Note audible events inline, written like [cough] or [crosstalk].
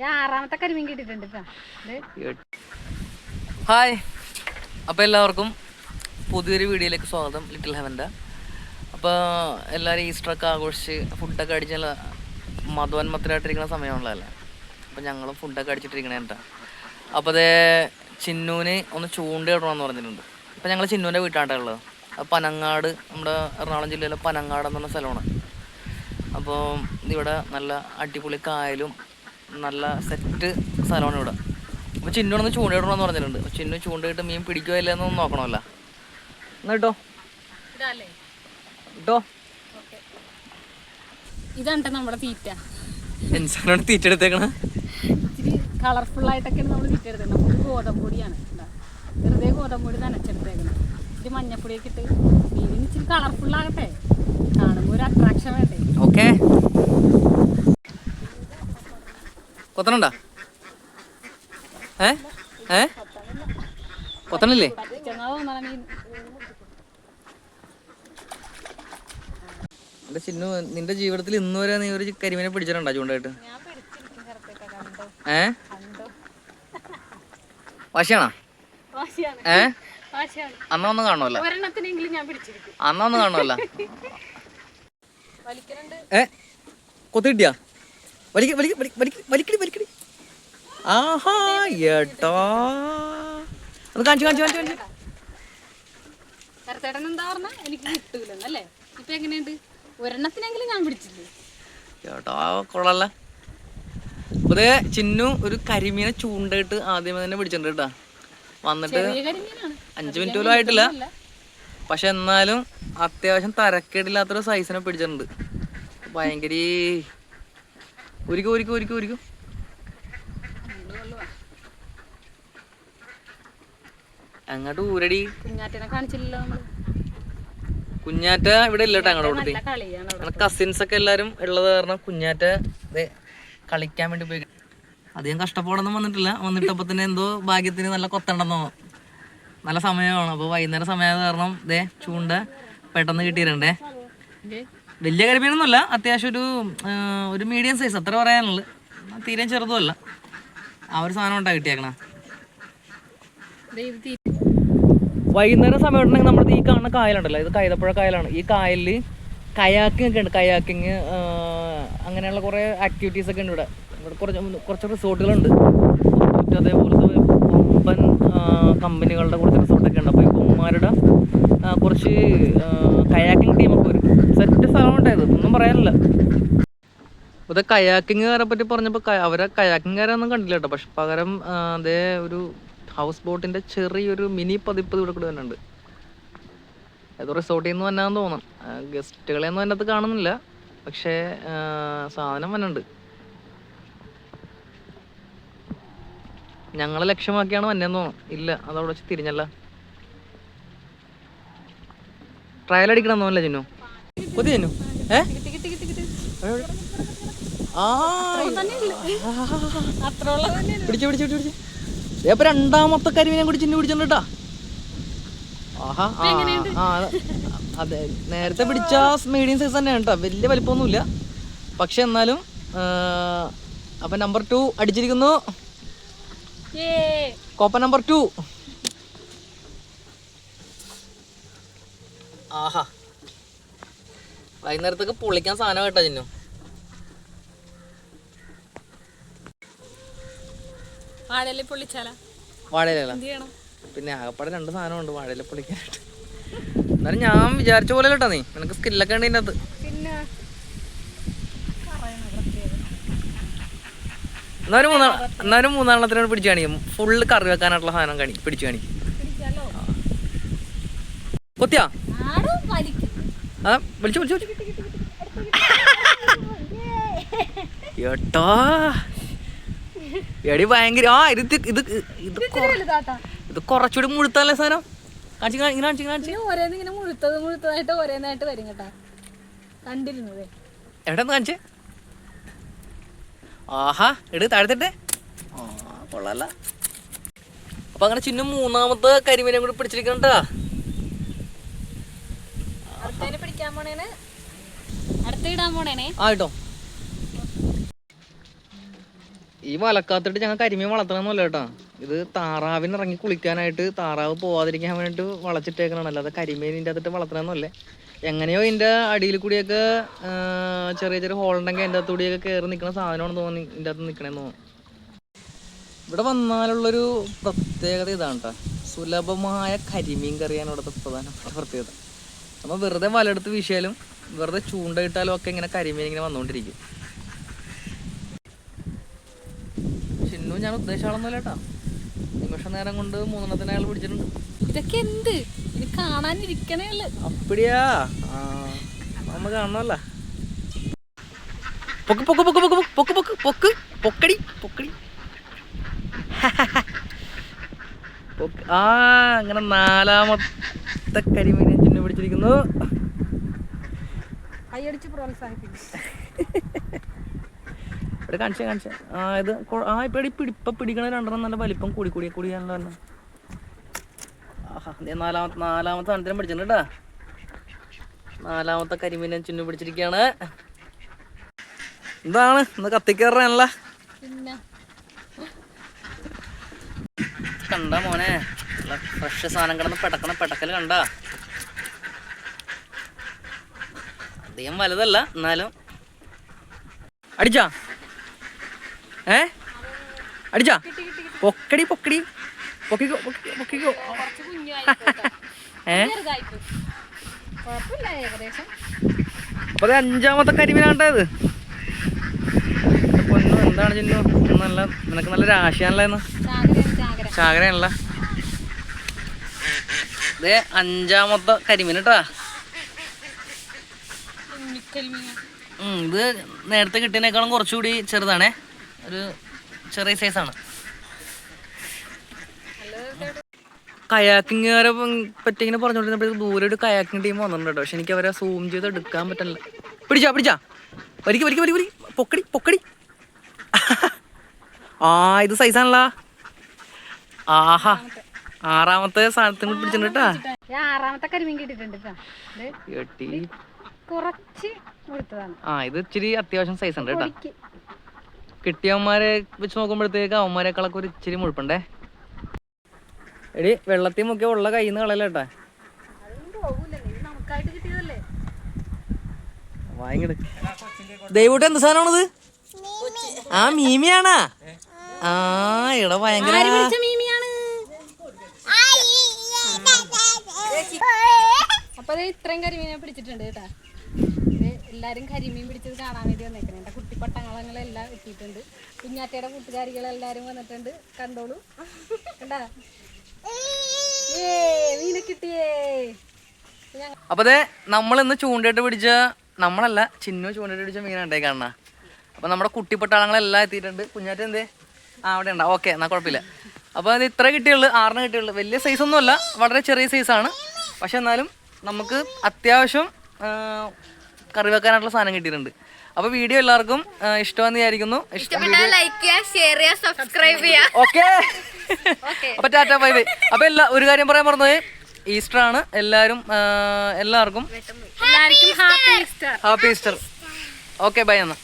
ഞാൻ ആറാമത്തെ ഹായ്. അപ്പോൾ എല്ലാവർക്കും പുതിയൊരു വീഡിയോയിലേക്ക് സ്വാഗതം ലിറ്റിൽ ഹെവന്റെ അപ്പോൾ എല്ലാവരും ഈസ്റ്ററൊക്കെ ആഘോഷിച്ച് ഫുഡൊക്കെ അടിച്ച് നല്ല സമയമുള്ളതല്ലേ അപ്പോൾ ഞങ്ങളും ഫുഡൊക്കെ അടിച്ചിട്ടിരിക്കണേ എന്താ അപ്പോൾ അതേ ചിന്നൂന് ഒന്ന് ചൂണ്ടയിടണമെന്ന് പറഞ്ഞിട്ടുണ്ട്. അപ്പോൾ ഞങ്ങൾ ചിന്നൂന്റെ വീട്ടാണ് ഉള്ളത്. പനങ്ങാട് നമ്മുടെ എറണാകുളം ജില്ലയിലെ പനങ്ങാട് എന്ന് പറഞ്ഞ സ്ഥലമാണ്. അപ്പോൾ ഇവിടെ നല്ല അടിപൊളി കായലും നല്ല സെറ്റ് സ്ഥലമാണ് ഇവിടെ. അപ്പോൾ ചിന്നോടൊന്ന് ചൂണ്ടയിടണമെന്ന് പറഞ്ഞിട്ടുണ്ട്. ചിന്നു ചൂണ്ടയിട്ട് മീൻ പിടിക്കുക ഇല്ലെന്നൊന്നും നോക്കണമല്ല. എന്നാ കേട്ടോ ഇതല്ലേ കേട്ടോ ഇതാണ് നമ്മുടെ തീറ്റ. എൻസാനാണ് തീറ്റെടുത്തേക്കണ ഇച്ചിരി കളർഫുൾ ആയിട്ടൊക്കെയാണ് നമ്മൾ തീറ്റ എടുത്തേക്കുന്നത് നമുക്ക് ഗോതമ്പൊടിയാണ്. വെറുതെ ഗോതമ്പൊടി നനച്ചെടുത്തേക്കണം ഇത് മഞ്ഞപ്പൊടിയൊക്കെ ഇട്ട്. മീനിന് ഇച്ചിരി കളർഫുൾ ആകട്ടെ. കാണുമ്പോൾ ഒരു അട്രാക്ഷൻ വേണ്ടേ. ഓക്കെ. കൊത്തണുണ്ടാ ഏ? ഏ? മീൻ എന്റെ ചിന്നു നിന്റെ ജീവിതത്തിൽ ഇന്ന് വരെ നീ ഒരു കരിമീനെ പിടിച്ചിട്ടുണ്ടോ ചൂണ്ടായിട്ട്? ഏ? വാശിയാണോ? ഏ? അന്ന ഒന്നും കാണുമല്ല അന്ന ഒന്നും കാണുമല്ല ഏ? കൊത്തി കിട്ടിയാ? വലിക്ക വലിക്ക വലിക്ക വലിക്ക വലിക്കടി വലിക്കടി. ആഹാ ഏട്ടാ. ഒന്ന് കാണിച്ചു കാണിച്ചു കാണിച്ചു കാണിച്ചു. കരത്തേട്ടൻ എന്താ പറഞ്ഞ? എനിക്ക് കിട്ടൂലെന്നല്ലേ ഇപ്പൊ എങ്ങനെയുണ്ട്? ഒരെണ്ണത്തിനെങ്കിലും ഞാൻ പിടിച്ചില്ലേ? കൊള്ളല്ല. അതെ ചിന്നു ഒരു കരിമീനെ ചൂണ്ടയിട്ട് ആദ്യമേ തന്നെ പിടിച്ചിട്ടുണ്ട് കേട്ടാ. വന്നിട്ട് അഞ്ച് മിനിറ്റ് പോലും ആയിട്ടില്ല. പക്ഷെ എന്നാലും അത്യാവശ്യം തരക്കേടില്ലാത്തൊരു സൈസിനെ പിടിച്ചിട്ടുണ്ട്. ഭയങ്കര ഒരിക്കോ ഒരിക്കോ ഒരിക്കോ ഒരിക്കോ. അങ്ങോട്ട് ഊരടി. കുഞ്ഞാറ്റനെ കാണിച്ചില്ലല്ലോ കുഞ്ഞാറ്റ ഇവിടെ ഇല്ല കേട്ടോ അങ്ങോട്ട് അവിടെ. കസിൻസ് ഒക്കെ എല്ലാരും ഉള്ളത് കാരണം കുഞ്ഞാറ്റ കളിക്കാൻ വേണ്ടി പോയി. അധികം കഷ്ടപ്പാടൊന്നും വന്നിട്ടില്ല. വന്നിട്ടപ്പോ തന്നെ എന്തോ ഭാഗ്യത്തിന് നല്ല കൊത്തണ്ടെന്നോ. നല്ല സമയമാണ്. അപ്പോൾ വൈകുന്നേരം സമയം കാരണം ദേ ചൂണ്ട പെട്ടെന്ന് കിട്ടിയിട്ടുണ്ടേ. ഇത് വലിയ കരിമീനൊന്നുമല്ല അത്യാവശ്യം ഒരു ഒരു മീഡിയം സൈസ് അത്ര പറയാനുള്ളു തീരെ ചെറുതുമല്ല. ആ ഒരു സാധനം ഉണ്ടാ കിട്ടിയേക്കണ. വൈകുന്നേരം സമയം ഉണ്ടെങ്കിൽ നമ്മുടെ ഈ കാണുന്ന കായലുണ്ടല്ലോ ഇത് കൈതപ്പുഴ കായലാണ്. ഈ കായലിൽ കയാക്കിംഗ് ഒക്കെ ഉണ്ട്. കയാക്കിങ് അങ്ങനെയുള്ള കുറേ ആക്ടിവിറ്റീസ് ഒക്കെ ഉണ്ട് ഇവിടെ. ഇവിടെ കുറച്ച് കുറച്ച് റിസോർട്ടുകളുണ്ട് മറ്റേ അതേപോലത്തെ കൊമ്പൻ കമ്പനികളുടെ കുറച്ച് റിസോർട്ടൊക്കെ ഉണ്ട്. അപ്പോൾ ഈ കുമാരുടെ കുറച്ച് കയാക്കിംഗ് ടീമൊക്കെ വരും സെറ്റ് സ്ഥലമുണ്ടായത് ഒന്നും പറയാനില്ല. ഇത് കയാക്കിങ്ങുകാരെ പറ്റി പറഞ്ഞപ്പോൾ അവരെ കയാക്കിങ്ങുകാരൊന്നും കണ്ടില്ല കേട്ടോ. പക്ഷെ പകരം അതേ ഒരു ഹൗസ് ബോട്ടിന്റെ ചെറിയൊരു മിനി പതിപ്പ് ഇവിടെ കൂടെ തന്നെ ഉണ്ട് ഏതോ റിസോർട്ടിൽ നിന്ന് വന്നാന്ന് തോന്നുന്നു ഗസ്റ്റുകളെ ഒന്നും അതിനകത്ത് കാണുന്നില്ല. പക്ഷേ സാധനം വന്നുണ്ട് ഞങ്ങളെ ലക്ഷ്യമാക്കിയാണ് വന്നേന്ന് തോന്നുന്നു. ഇല്ല അതവിടെ വെച്ച് തിരിഞ്ഞല്ല. ട്രയൽ അടിക്കണം തോന്നല്ലേ ചിന്നു? പുതിയ ചിന്നു? ഏ? രണ്ടാമത്തെ കരിമീനെ കൂടി ചിന്നു ആ അതെ നേരത്തെ പിടിച്ച മീഡിയം സൈസ് തന്നെയാണ് കേട്ടോ. വലിയ വലിപ്പമൊന്നുമില്ല. പക്ഷെ എന്നാലും അപ്പൊ നമ്പർ ടു അടിച്ചിരിക്കുന്നു. കോപ്പ നമ്പർ ടു ആഹാ. വൈകുന്നേരത്തൊക്കെ പൊളിക്കാൻ സാധനം കേട്ടോ ചിന്നു. വാഴയില പൊള്ളിച്ചാല. പിന്നെ ആകപ്പാടെ രണ്ട് സാധനമുണ്ട് വാഴയില പൊളിക്കാനായിട്ട് എന്നാലും ഞാൻ വിചാരിച്ച പോലെ കേട്ടോ നീ. നിനക്ക് സ്കില്ലൊക്കെ ഉണ്ട് ഇതിന്റെ അകത്ത് പിന്നെ? എന്നാലും മൂന്നാ എന്നാലും മൂന്നാളത്തിനോട് പിടിച്ചു കാണിക്കും. ഫുള്ള് കറി വെക്കാനായിട്ടുള്ള സാധനം കാണി പിടിച്ചു കാണിക്കും. കൊത്തിയാ? ആ വിളിച്ചു വിളിച്ചു എട്ടോ? എടി ഭയങ്കര ആ ഇത് ഇത് ഇത് ഇത് കുറച്ചുകൂടി മുഴുത്തല്ലേ സാധനം. കാണിച്ചു ഇങ്ങനെ കാണിച്ച് കാണിച്ച്. പിന്നെ ഓരോന്ന് ഇങ്ങനെ മുഴുത്തത് മുഴുത്തതായിട്ട് ഓരോന്നായിട്ട് വരും കേട്ടാ. കണ്ടിരുന്നതേ. എവിടെ കാണിച്ചേ? ആഹാ എടു താഴത്തിട്ടെ. ആ കൊള്ളാല്ല. അപ്പൊ അങ്ങനെ ചിന്നും മൂന്നാമത്തെ കരിമീനെ കൂടി പിടിച്ചിരിക്കണ്ടാ ഈ വലക്കാത്തിട്ട് ഞങ്ങൾ കരിമീൻ വളർത്തണമെന്നല്ല കേട്ടോ. ഇത് താറാവിന് ഇറങ്ങി കുളിക്കാനായിട്ട് താറാവ് പോവാതിരിക്കാൻ വേണ്ടിട്ട് വളച്ചിട്ടേക്കണല്ലോ അല്ലാതെ കരിമീനിന്റെ അകത്തിട്ട് വളർത്തണമെന്നല്ലേ എങ്ങനെയോ ഇതിന്റെ അടിയിൽ കൂടിയൊക്കെ ചെറിയ ചെറിയ ഹോളുണ്ടെങ്കിൽ അതിന്റെ അകത്തൂടിയൊക്കെ കയറി നിൽക്കുന്ന സാധനമാണെന്ന് തോന്നി ഇതിന്റെ അകത്ത് നിൽക്കണമെന്ന് തോന്നുന്നു. ഇവിടെ വന്നാലുള്ളൊരു പ്രത്യേകത ഇതാണ് കേട്ടോ സുലഭമായ കരിമീൻ കറിയാണ് ഇവിടുത്തെ പ്രധാനപ്പെട്ട പ്രത്യേകത. നമ്മൾ വെറുതെ വലയെടുത്ത് വീശിയാലും വെറുതെ ചൂണ്ടയിട്ടാലും ഒക്കെ ഇങ്ങനെ കരിമീൻ ഇങ്ങനെ വന്നുകൊണ്ടിരിക്കും ഞാൻ ഉദ്ദേശിച്ച ആളൊന്നുമല്ല കേട്ടോ നിമിഷ നേരം കൊണ്ട് മൂന്നെണ്ണത്തിന് അയാൾ പിടിച്ചിട്ടുണ്ട്. ഇതൊക്കെ എന്ത്? കാണാനിരിക്കണേ അപ്പടിയാ? നമ്മ കാണണമല്ല പൊക്ക് പൊക്ക് പൊക്ക് പൊക്ക് പൊക്ക് പൊക്ക് പൊക്ക് പൊക്കടി പൊക്കടി. [laughs] പൊക്ക് ആ അങ്ങനെ നാലാമത്തെ കരിമീനെ ചിന്നു പിടിച്ചിരിക്കുന്നു. കൈയടിച്ച് പ്രോത്സാഹിപ്പിക്കും. ഇവിടെ കാണിച്ചേ കാണിച്ചേ. ആ ഇത് ആ ഇപ്പൊ പിടി ഇപ്പൊ പിടിക്കണ രണ്ടെണ്ണം നല്ല വലിപ്പം കൂടി കൂടി കൂടി തന്നെ ആഹാ നാലാമത്തെ നാലാമത്തെ സാധനത്തിനും പിടിച്ചിട്ടുണ്ട് കേട്ടാ. നാലാമത്തെ കരിമീനെ ചുന്നു പിടിച്ചിരിക്കുകയാണ് എന്താണ്? ഇന്ന് കത്തിക്കയറാനല്ല പിന്നെ? കണ്ട മോനെ ഫ്രഷ് സാധനം കിടന്ന് പെടക്കണ പെടക്കൽ കണ്ട. അധികം വലുതല്ല എന്നാലും. അടിച്ചാ? ഏ? അടിച്ചാ? പൊക്കടി പൊക്കടി. പൊക്കിക്കോ പൊക്കിക്കോ [laughs] ഏ? അപ്പൊ അത് അഞ്ചാമത്തെ കരിമീനാണ്ടത് പൊന്നു എന്താണ് ചിന്നു? നല്ല നിനക്ക് നല്ല രാശിയാണല്ലോ ചാകരയാണല്ല ഇതേ അഞ്ചാമത്തെ കരിമീൻ കേട്ടാ ഇത് നേരത്തെ കിട്ടിയതിനേക്കാളും കുറച്ചുകൂടി ചെറുതാണേ. ഒരു ചെറിയ സൈസാണ് കയാക്കിങ്ങുകാരെ പറ്റി ഇങ്ങനെ പറഞ്ഞുകൊണ്ടിരുന്നപ്പോൾ ദൂരെ ഒരു കയാക്കിംഗ് ടീം വന്നിട്ടുണ്ട് പക്ഷെ എനിക്ക് അവരെ സൂം ചെയ്ത് എടുക്കാൻ പറ്റില്ല പിടിച്ചാ പിടിച്ചാ. വരിക വരിക വരിക വരി പൊക്കടി പൊക്കടി. [laughs] ആ ഇത് സൈസാണല്ലോ ആഹാ. ആറാമത്തെ സാധനത്തിന് പിടിച്ചിട്ടുണ്ട് കേട്ടാ. ഞാൻ ആറാമത്തെ കരിമീൻ കിട്ടിയിട്ടുണ്ട് കേട്ടോ. ഇത് എട്ടി. കുറച്ച് ആ ഇത് ഇച്ചിരി അത്യാവശ്യം സൈസ് ഉണ്ട് കേട്ടോ. കിട്ടിയവന്മാരെ വെച്ച് നോക്കുമ്പോഴത്തേക്ക് അവന്മാരെക്കാളൊക്കെ ഒരു ഇച്ചിരി മുഴുപ്പുണ്ടേ. എടി വെള്ളത്തിൽ മുക്കി ഉള്ള കയ്യിൽ നിന്ന് കളയല്ല കേട്ടാ അതൊന്നും പോകൂലല്ലോ ഇത് നമുക്കായിട്ട് കിട്ടിയതല്ലേ വാങ്ങിട് ദൈവട്ട് എന്ത് സാധനമാണത്? ആ മീമിയാണാ? ആ ഇട ഭയങ്കര അപ്പൊ ഇത്രയും കരിമീനെ പിടിച്ചിട്ടുണ്ട് കേട്ടാ. എല്ലാരും കരിമീൻ പിടിച്ചത് കാണാൻ വേണ്ടി വന്നേക്കണേ. എന്റെ കുട്ടിപ്പട്ടങ്ങളെല്ലാം എത്തിയിട്ടുണ്ട് കുഞ്ഞാറ്റയുടെ കൂട്ടുകാരികളെല്ലാരും വന്നിട്ടുണ്ട്. കണ്ടോളൂ. കണ്ടാ? അപ്പൊ അതെ നമ്മൾ ഇന്ന് ചൂണ്ടയിട്ട് പിടിച്ച നമ്മളല്ല ചിന്നു ചൂണ്ടയിട്ട് പിടിച്ച മീനുണ്ടായി കാണണ അപ്പൊ നമ്മുടെ കുട്ടിപ്പട്ടാളങ്ങളെല്ലാം എത്തിയിട്ടുണ്ട്. കുഞ്ഞാറ്റ എന്തേ? ആ അവിടെ ഉണ്ടാവും ഓക്കെ എന്നാ കുഴപ്പമില്ല. അപ്പോൾ അത് ഇത്ര കിട്ടിയുള്ളൂ ആറിന് കിട്ടിയുള്ളൂ. വലിയ സൈസ് ഒന്നുമല്ല വളരെ ചെറിയ സൈസാണ് പക്ഷെ എന്നാലും നമുക്ക് അത്യാവശ്യം കറി വെക്കാനായിട്ടുള്ള സാധനം കിട്ടിയിട്ടുണ്ട്. അപ്പോൾ വീഡിയോ എല്ലാവർക്കും ഇഷ്ടമെന്ന് വിചാരിക്കുന്നു. ഇഷ്ടം ലൈക്ക് ഷെയർ സബ്സ്ക്രൈബ് ചെയ്യുക ഓക്കെ [laughs] അപ്പൊ ടാറ്റ ബൈ ബൈ അപ്പൊ എല്ലാ ഒരു കാര്യം പറയാൻ പറഞ്ഞത് ഈസ്റ്റർ ആണ്. എല്ലാവരും എല്ലാവർക്കും എല്ലാവർക്കും happy Easter happy Easter okay bye എന്നാ.